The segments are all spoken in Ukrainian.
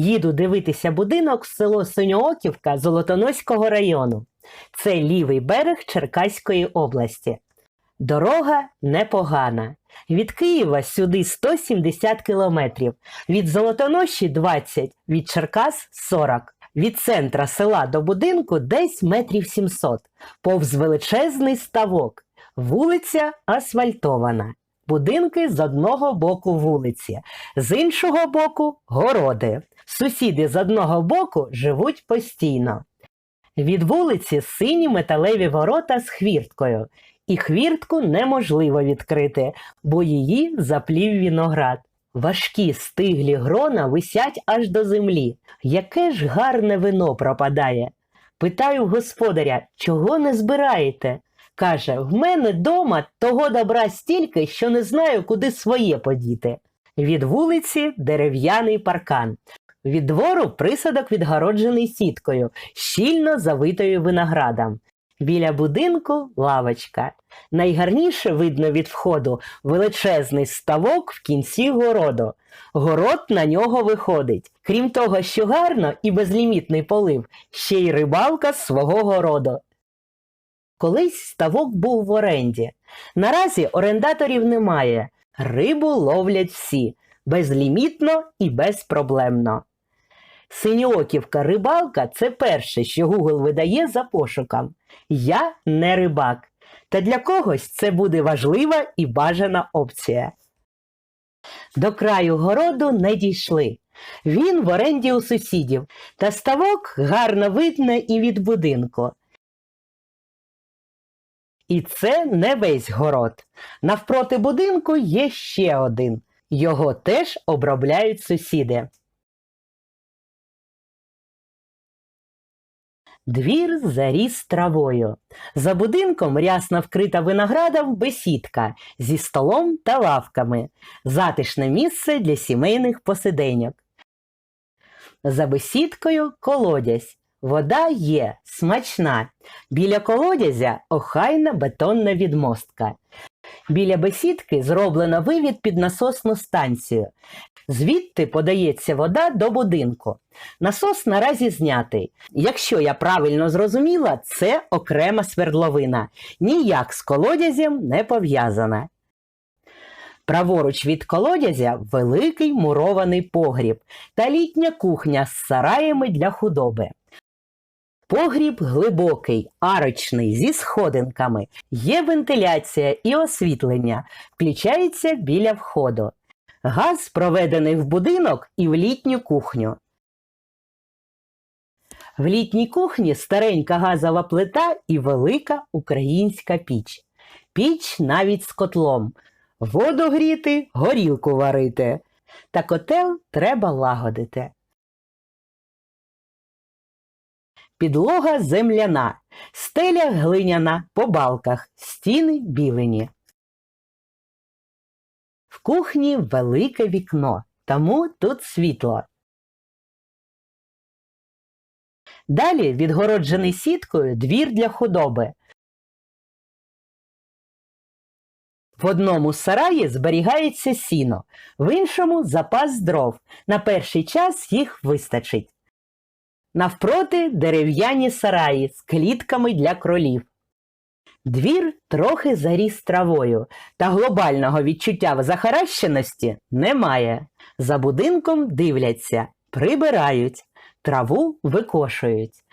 Їду дивитися будинок в село Синьооківка Золотоноського району. Це лівий берег Черкаської області. Дорога непогана. Від Києва сюди 170 кілометрів, від Золотоноші 20, від Черкас 40. Від центра села до будинку десь метрів 700, повз величезний ставок. Вулиця асфальтована. Будинки з одного боку вулиці, з іншого боку городи. Сусіди з одного боку живуть постійно. Від вулиці сині металеві ворота з хвірткою, і хвіртку неможливо відкрити, бо її заплів віноград. Важкі стиглі грона висять аж до землі. Яке ж гарне вино пропадає. Питаю господаря, чого не збираєте? Каже, в мене дома того добра стільки, що не знаю, куди своє подіти. Від вулиці дерев'яний паркан. Від двору присадок відгороджений сіткою, щільно завитою виноградом. Біля будинку лавочка. Найгарніше видно від входу величезний ставок в кінці городу. Город на нього виходить. Крім того, що гарно і безлімітний полив, ще й рибалка свого городу. Колись ставок був в оренді. Наразі орендаторів немає. Рибу ловлять всі безлімітно і безпроблемно. Синьооківка рибалка це перше, що Google видає за пошуком. Я не рибак. Та для когось це буде важлива і бажана опція. До краю городу не дійшли. Він в оренді у сусідів, та ставок гарно видно і від будинку. І це не весь город. Навпроти будинку є ще один. Його теж обробляють сусіди. Двір заріс травою. За будинком рясно вкрита виноградом бесідка зі столом та лавками, затишне місце для сімейних посиденьок. За бесідкою колодязь. Вода є смачна. Біля колодязя охайна бетонна відмостка. Біля бесідки зроблено вивід під насосну станцію. Звідти подається вода до будинку. Насос наразі знятий. Якщо я правильно зрозуміла, це окрема свердловина, ніяк з колодязем не пов'язана. Праворуч від колодязя великий мурований погріб та літня кухня з сараями для худоби. Погріб глибокий, арочний, зі сходинками. Є вентиляція і освітлення, включається біля входу. Газ проведений в будинок і в літню кухню. В літній кухні старенька газова плита і велика українська піч. Піч навіть з котлом. Воду гріти, горілку варити. Та котел треба лагодити. Підлога земляна, стеля глиняна по балках, стіни білені. В кухні велике вікно, тому тут світло. Далі відгороджений сіткою двір для худоби. В одному сараї зберігається сіно, в іншому запас дров. На перший час їх вистачить. Навпроти дерев'яні сараї з клітками для кролів. Двір трохи заріс травою, та глобального відчуття захаращеності немає. За будинком дивляться, прибирають, траву викошують.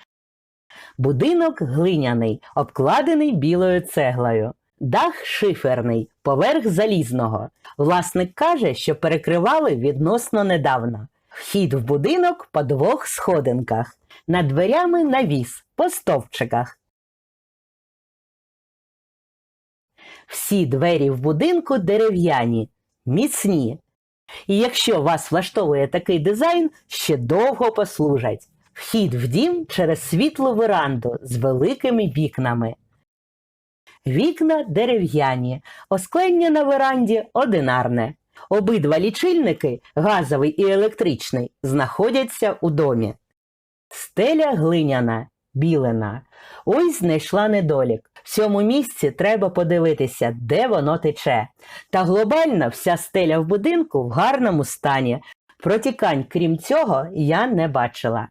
Будинок глиняний, обкладений білою цеглою. Дах шиферний, поверх залізного. Власник каже, що перекривали відносно недавно. Вхід в будинок по двох сходинках. Над дверями навіс по стовпчиках. Всі двері в будинку дерев'яні, міцні. І якщо вас влаштовує такий дизайн, ще довго послужать. Вхід в дім через світлу веранду з великими вікнами. Вікна дерев'яні, осклення на веранді одинарне. Обидва лічильники, газовий і електричний, знаходяться у домі. Стеля глиняна, білена. Ось знайшла недолік. В цьому місці треба подивитися, де воно тече. Та глобально вся стеля в будинку в гарному стані. Протікань, крім цього, я не бачила.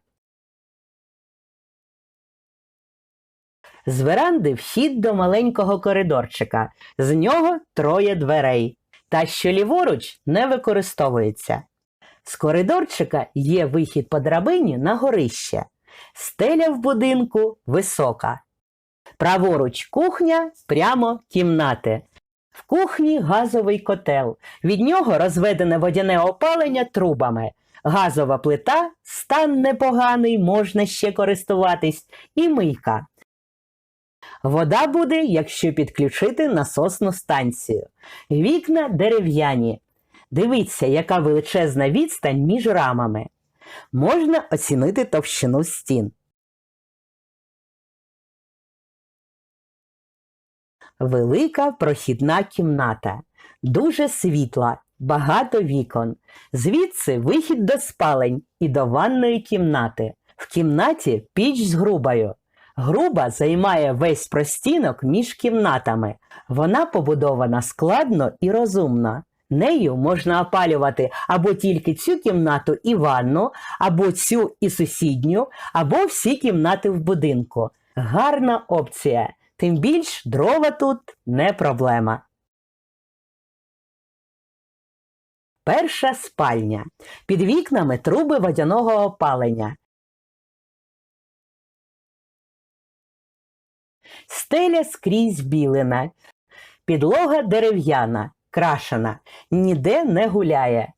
З веранди вхід до маленького коридорчика. З нього троє дверей. Та що ліворуч не використовується. З коридорчика є вихід по драбині на горище. Стеля в будинку висока. Праворуч кухня, прямо кімнати. В кухні газовий котел. Від нього розведене водяне опалення трубами. Газова плита, стан непоганий, можна ще користуватись, і мийка. Вода буде, якщо підключити насосну станцію. Вікна дерев'яні. Дивіться, яка величезна відстань між рамами. Можна оцінити товщину стін. Велика прохідна кімната. Дуже світла, багато вікон. Звідси вихід до спалень і до ванної кімнати. В кімнаті піч з грубою. Груба займає весь простінок між кімнатами. Вона побудована складно і розумно. Нею можна опалювати або тільки цю кімнату і ванну, або цю і сусідню, або всі кімнати в будинку. Гарна опція. Тим більш дрова тут не проблема. Перша спальня. Під вікнами труби водяного опалення. Стеля скрізь білена. Підлога дерев'яна, крашена, ніде не гуляє.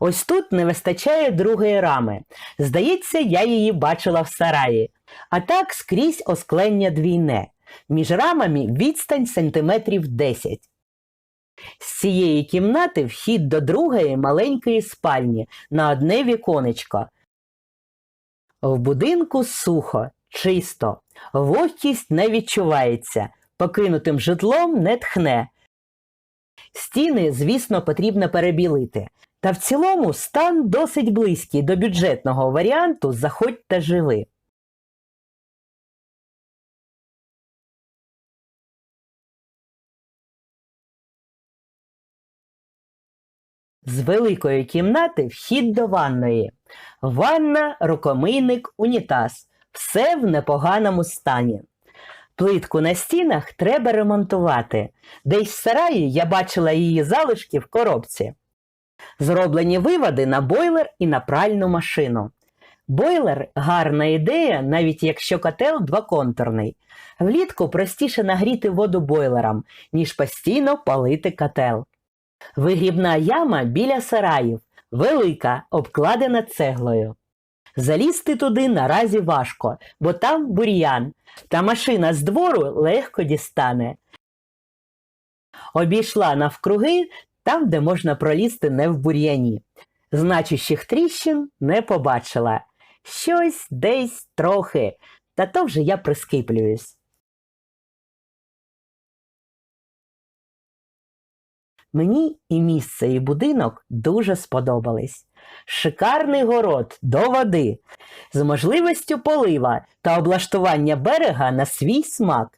Ось тут не вистачає другої рами. Здається, я її бачила в сараї. А так скрізь осклення двійне. Між рамами відстань сантиметрів 10. З цієї кімнати вхід до другої маленької спальні на одне віконечко. В будинку сухо, чисто, вогкість не відчувається, покинутим житлом не тхне. Стіни, звісно, потрібно перебілити. Та в цілому стан досить близький до бюджетного варіанту Заходь та живи. З великої кімнати вхід до ванної. Ванна, рукомийник, унітаз. Все в непоганому стані. Плитку на стінах треба ремонтувати. Десь в сараї я бачила її залишки в коробці. Зроблені виводи на бойлер і на пральну машину. Бойлер гарна ідея, навіть якщо котел двоконтурний. Влітку простіше нагріти воду бойлером, ніж постійно палити котел. Вигрібна яма біля сараїв, велика, обкладена цеглою. Залізти туди наразі важко, бо там бур'ян, та машина з двору легко дістане. Обійшла навкруги там, де можна пролізти не в бур'яні. Значущих тріщин не побачила. Щось десь трохи, та то вже я прискиплююсь. Мені і місце, і будинок дуже сподобались. Шикарний город до води, з можливістю полива та облаштування берега на свій смак.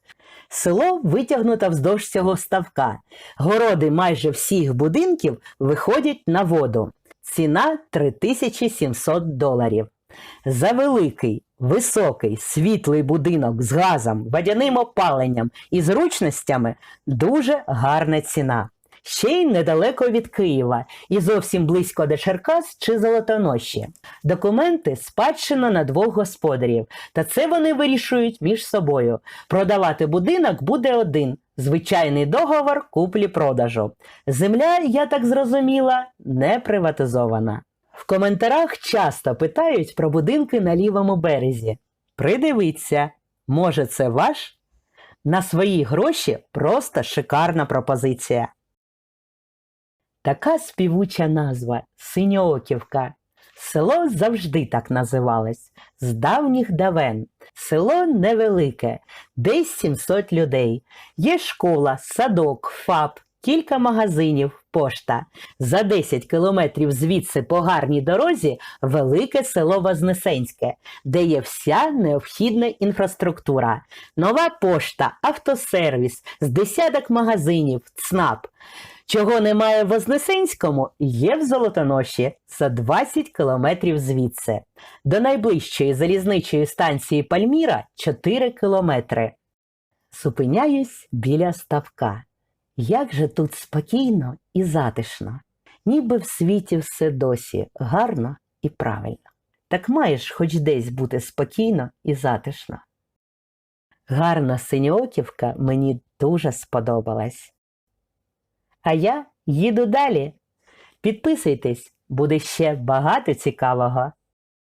Село витягнуто вздовж цього ставка. Городи майже всіх будинків виходять на воду. Ціна 3700 доларів. За великий, високий, світлий будинок з газом, водяним опаленням і зручностями дуже гарна ціна. Ще й недалеко від Києва і зовсім близько до Черкас чи Золотоноші. Документи спадщина на двох господарів, та це вони вирішують між собою. Продавати будинок буде один. Звичайний договор куплі-продажу. Земля, я так зрозуміла, не приватизована. В коментарях часто питають про будинки на лівому березі. Придивіться, може це ваш? На свої гроші просто шикарна пропозиція. Така співуча назва Синьооківка. Село завжди так називалось з давніх давен. Село невелике, десь 700 людей. Є школа, садок, ФАП, кілька магазинів, пошта. За 10 кілометрів звідси по гарній дорозі велике село Вознесенське, де є вся необхідна інфраструктура. Нова пошта, автосервіс, з десяток магазинів, ЦНАП. Чого немає в Вознесенському, є в Золотоноші за 20 кілометрів звідси. До найближчої залізничої станції Пальміра 4 кілометри. Зупиняюсь біля ставка. Як же тут спокійно і затишно, ніби в світі все досі гарно і правильно. Так маєш хоч десь бути спокійно і затишно. Гарна синьооківка мені дуже сподобалась. А я їду далі. Підписуйтесь, буде ще багато цікавого.